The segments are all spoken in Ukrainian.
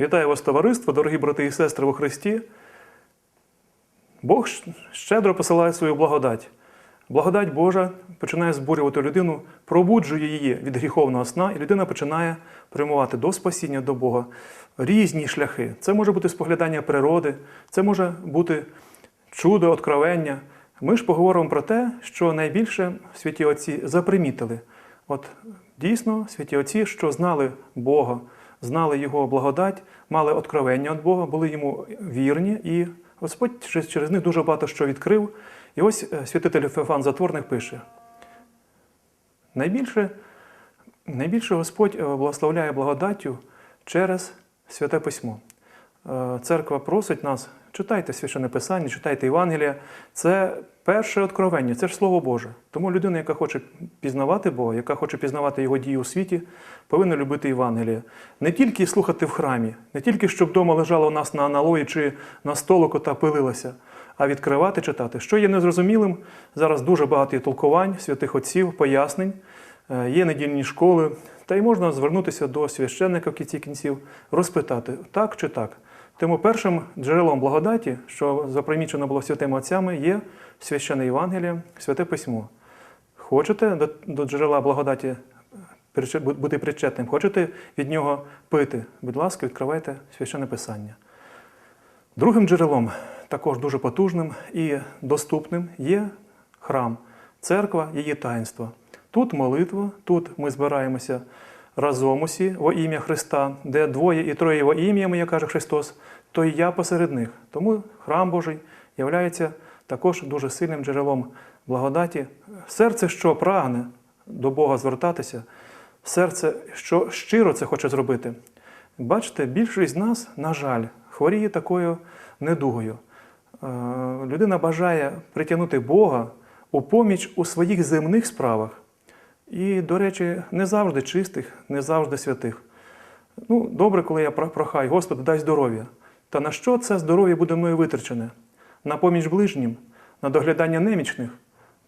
Вітаю вас, товариство, дорогі брати і сестри у Христі. Бог щедро посилає свою благодать. Благодать Божа починає збурювати людину, пробуджує її від гріховного сна, і людина починає прямувати до спасіння до Бога різні шляхи. Це може бути споглядання природи, це може бути чудо, откровення. Ми ж поговоримо про те, що найбільше святі отці запримітили. От дійсно, святі отці, що знали Бога, знали Його благодать, мали откровення від Бога, були йому вірні, і Господь через них дуже багато що відкрив. І ось е, святитель Феофан Затворник пише: найбільше, найбільше Господь е, благословляє благодаттю через святе письмо. Е, Церква просить нас, читайте священне писання, читайте Євангелія. Це перше откровення, це ж Слово Боже. Тому людина, яка хоче пізнавати Бога, яка хоче пізнавати Його дії у світі, повинна любити Євангеліє. Не тільки слухати в храмі, не тільки щоб вдома лежало у нас на аналої чи на столику та пилилося, а відкривати, читати. Що є незрозумілим, зараз дуже багато є толкувань, святих отців, пояснень, е, є недільні школи, та й можна звернутися до священника в кінці кінців, розпитати, так чи так. Тому першим джерелом благодаті, що запримічено було святими отцями, є священне Євангеліє, святе письмо. Хочете до, до джерела благодаті бути причетним, хочете від нього пити, будь ласка, відкривайте священне писання. Другим джерелом, також дуже потужним і доступним, є храм, церква, її таїнство. Тут молитва, тут ми збираємося разом усі во ім'я Христа, де двоє і троє во ім'ями, як каже Христос, то і я посеред них. Тому храм Божий являється також дуже сильним джерелом благодаті. Серце, що прагне до Бога звертатися, серце, що щиро це хоче зробити. Бачите, більшість з нас, на жаль, хворіє такою недугою. Е, Людина бажає притягнути Бога у поміч у своїх земних справах. І, до речі, не завжди чистих, не завжди святих. Ну, добре, коли я про- прохаю, Господи, дай здоров'я. Та на що це здоров'я буде мною витрачене? На поміч ближнім, на доглядання немічних,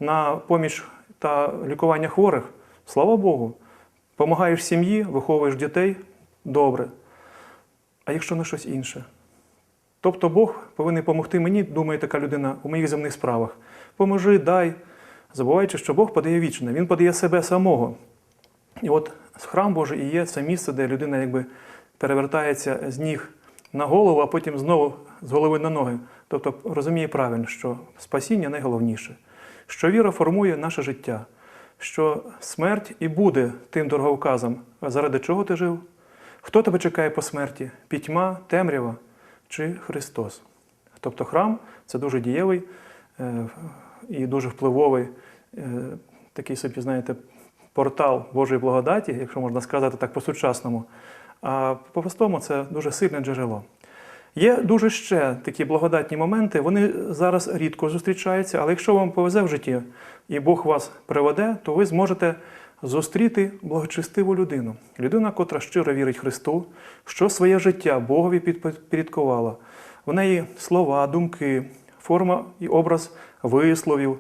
на поміч та лікування хворих. Слава Богу. Помагаєш сім'ї, виховуєш дітей добре. А якщо на щось інше? Тобто Бог повинен допомогти мені, думає така людина, у моїх земних справах. Поможи, дай, забуваючи, що Бог подає вічне, Він подає себе самого. І от храм Божий і є це місце, де людина якби перевертається з ніг на голову, а потім знову з голови на ноги. Тобто розуміє правильно, що спасіння найголовніше, що віра формує наше життя, що смерть і буде тим дороговказом, заради чого ти жив? Хто тебе чекає по смерті? Пітьма, темрява чи Христос? Тобто храм це дуже дієвий е, і дуже впливовий е, такий собі, знаєте, портал Божої благодаті, якщо можна сказати так по-сучасному. А по-простому це дуже сильне джерело. Є дуже ще такі благодатні моменти, вони зараз рідко зустрічаються, але якщо вам повезе в житті і Бог вас приведе, то ви зможете зустріти благочестиву людину. Людина, котра щиро вірить Христу, що своє життя Богові підпорядкувала. В неї слова, думки, форма і образ висловів,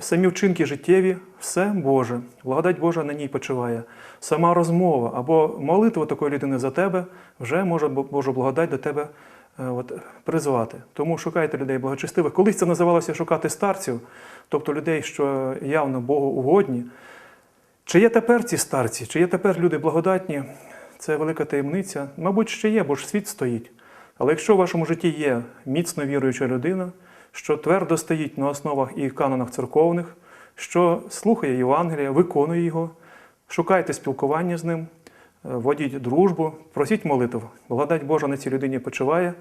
самі вчинки життєві, все Боже. Благодать Божа на ній почиває. Сама розмова або молитва такої людини за тебе вже може Божу благодать до тебе е, от, призвати. Тому шукайте людей благочестивих. Колись це називалося шукати старців, тобто людей, що явно Богу угодні. Чи є тепер ці старці, чи є тепер люди благодатні? Це велика таємниця. Мабуть, ще є, бо ж світ стоїть. Але якщо в вашому житті є міцно віруюча людина, що твердо стоїть на основах і канонах церковних, що слухає Євангелія, виконує його, шукайте спілкування з ним, е, водіть дружбу, просіть молитв. Благодать Божа на цій людині почиває,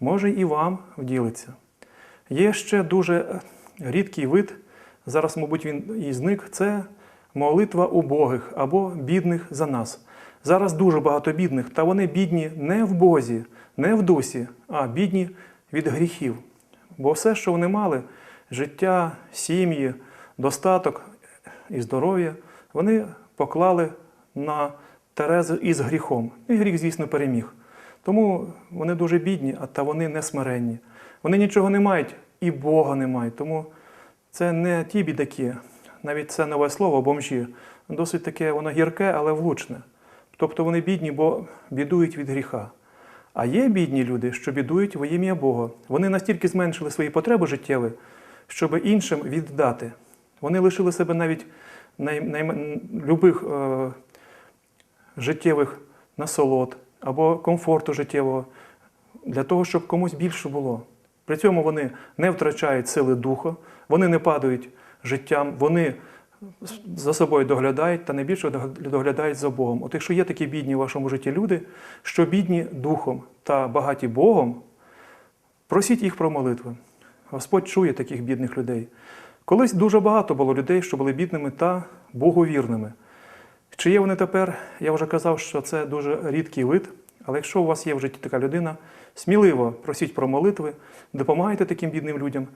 може і вам вділиться. Є ще дуже е, рідкий вид, зараз, мабуть, він і зник, це молитва убогих або бідних за нас. Зараз дуже багато бідних, та вони бідні не в Бозі, не в дусі, а бідні від гріхів. Бо все, що вони мали, життя, сім'ї, достаток і здоров'я, вони поклали на Терезу із гріхом. І гріх, звісно, переміг. Тому вони дуже бідні, а та вони не смиренні. Вони нічого не мають і Бога не мають. Тому це не ті бідаки, навіть це нове слово бомжі, досить таке воно гірке, але влучне. Тобто вони бідні, бо бідують від гріха. А є бідні люди, що бідують во ім'я Бога. Вони настільки зменшили свої потреби життєві, щоб іншим віддати. Вони лишили себе навіть най, най, любих е, життєвих насолод або комфорту життєвого для того, щоб комусь більше було. При цьому вони не втрачають сили духа, вони не падають життям, вони за собою доглядають та найбільше доглядають за Богом. От якщо є такі бідні в вашому житті люди, що бідні духом та багаті Богом, просіть їх про молитви. Господь чує таких бідних людей. Колись дуже багато було людей, що були бідними та боговірними. Чи є вони тепер? Я вже казав, що це дуже рідкий вид, але якщо у вас є в житті така людина, сміливо просіть про молитви, допомагайте таким бідним людям.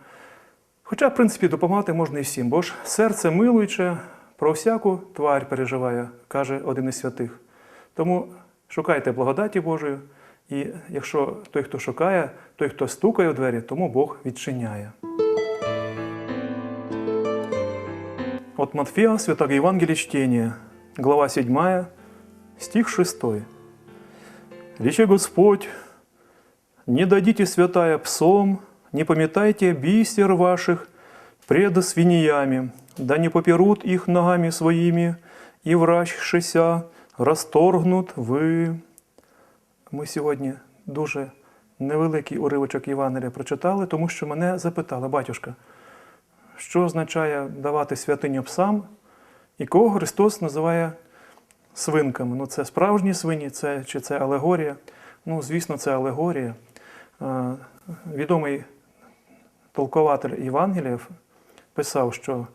Хоча, в принципі, допомагати можна і всім, бо ж серце милуюче про всяку тварь переживає, каже один із святих. Тому шукайте благодаті Божої, і якщо той, хто шукає, той, хто стукає у двері, тому Бог відчиняє. От Матфея, Святого Евангелия чтения, глава 7, стих 6. «Рече Господь, не дадите святая псом, не пометайте бисер ваших пред свиньями, да не поперут их ногами своими, и вращшися расторгнут ви». Ми сьогодні дуже невеликий уривочок Євангелія прочитали, тому що мене запитали, батюшка, що означає давати святиню псам, і кого Христос називає свинками. Ну, це справжні свині, це, чи це алегорія? Ну, звісно, це алегорія. Відомий толкователь Євангеліїв писав, що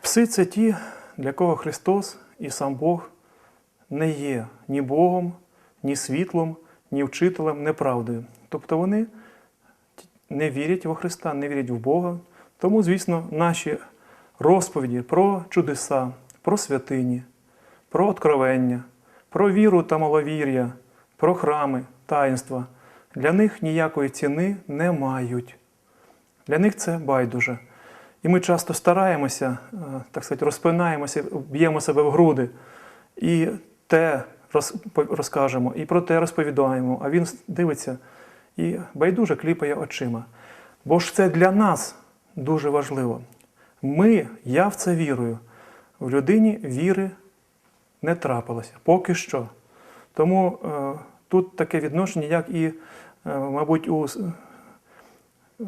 пси це ті, для кого Христос і сам Бог не є ні Богом, ні світлом, ні вчителем, ні правдою. Тобто вони не вірять во Христа, не вірять в Бога. Тому, звісно, наші розповіді про чудеса, про святині, про откровення, про віру та маловір'я, про храми, таїнства для них ніякої ціни не мають. Для них це байдуже. І ми часто стараємося, е, так сказати, розпинаємося, б'ємо себе в груди і те розкажемо, і про те розповідаємо, а він дивиться і байдуже кліпає очима. Бо ж це для нас дуже важливо. Ми, я в це вірую. В людині віри не трапилося поки що. Тому е, тут таке відношення, як і, е, мабуть, у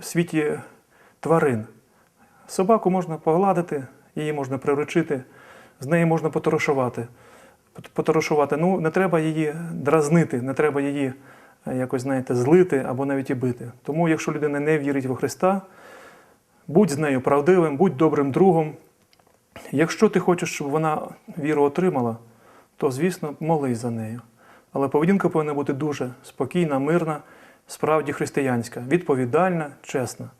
світі тварин. Собаку можна погладити, її можна приручити, з нею можна поторошувати. Пот- Поторошувати. Ну, не треба її дразнити, не треба її е, якось, знаєте, злити або навіть і бити. Тому, якщо людина не вірить во Христа, будь з нею правдивим, будь добрим другом. Якщо ти хочеш, щоб вона віру отримала, то, звісно, молись за нею. Але поведінка повинна бути дуже спокійна, мирна, справді християнська, відповідальна, чесна.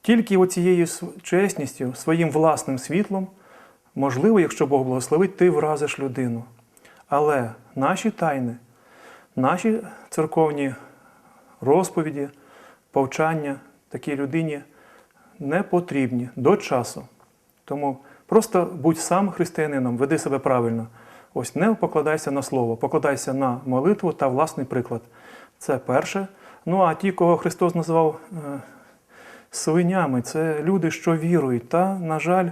Тільки оцією чесністю, своїм власним світлом, можливо, якщо Бог благословить, ти вразиш людину. Але наші тайни, наші церковні розповіді, повчання такій людині не потрібні до часу. Тому просто будь сам християнином, веди себе правильно. Ось не покладайся на слово, покладайся на молитву та власний приклад. Це перше. Ну а ті, кого Христос називав е, свинями, це люди, що вірують, та, на жаль,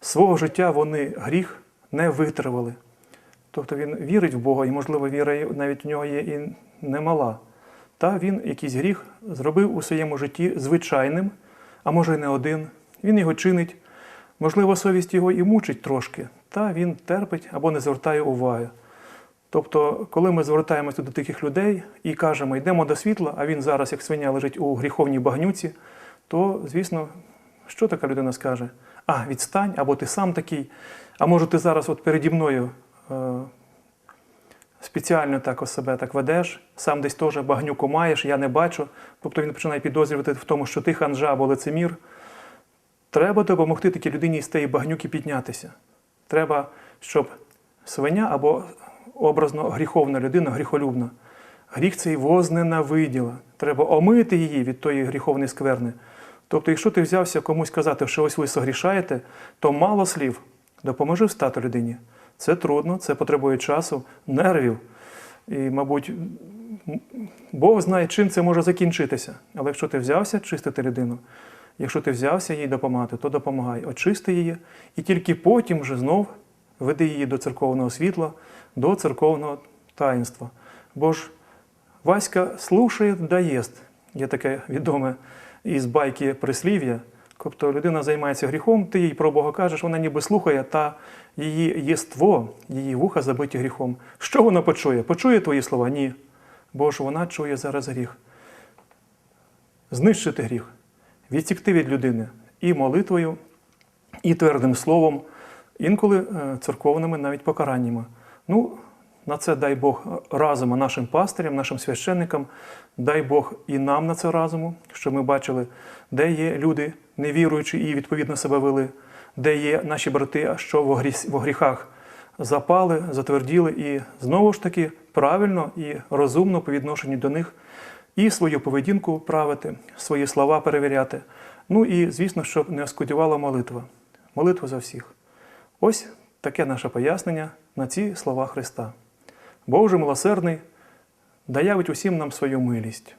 свого життя вони гріх не витривали. Тобто він вірить в Бога, і, можливо, віра навіть у нього є і немала. Та він якийсь гріх зробив у своєму житті звичайним, а може й не один. Він його чинить. Можливо, совість його і мучить трошки, та він терпить або не звертає уваги. Тобто, коли ми звертаємося до таких людей і кажемо, йдемо до світла, а він зараз, як свиня, лежить у гріховній багнюці, то, звісно, що така людина скаже? А, відстань, або ти сам такий, а може ти зараз от переді мною е, спеціально так себе так ведеш, сам десь теж багнюку маєш, я не бачу. Тобто він починає підозрювати в тому, що ти ханжа або лицемір. Треба допомогти такій людині з тієї багнюки піднятися. Треба, щоб свиня або образно гріховна людина, гріхолюбна, гріх цей возненавиділа. Треба омити її від тої гріховної скверни. Тобто, якщо ти взявся комусь казати, що ось ви согрішаєте, то мало слів. Допоможи встати людині. Це трудно, це потребує часу, нервів. І, мабуть, Бог знає, чим це може закінчитися. Але якщо ти взявся чистити людину, якщо ти взявся їй допомагати, то допомагай, очисти її, і тільки потім вже знов веди її до церковного світла, до церковного таїнства. Бо ж Васька слушає да єст. Є таке відоме із байки прислів'я. Тобто людина займається гріхом, ти їй про Бога кажеш, вона ніби слухає, та її єство, її вуха забиті гріхом. Що вона почує? Почує твої слова? Ні. Бо ж вона чує зараз гріх. Знищити гріх, відсікти від людини і молитвою, і твердим словом, інколи е, церковними навіть покараннями. Ну, на це дай Бог разума нашим пастирям, нашим священникам, дай Бог і нам на це разуму, щоб ми бачили, де є люди невіруючі і відповідно себе вели, де є наші брати, що в гріхах запали, затверділи, і знову ж таки правильно і розумно по відношенню до них і свою поведінку правити, свої слова перевіряти. Ну і, звісно, щоб не оскудівала молитва. Молитва за всіх. Ось таке наше пояснення на ці слова Христа. Боже милосердний, да явить усім нам свою милість.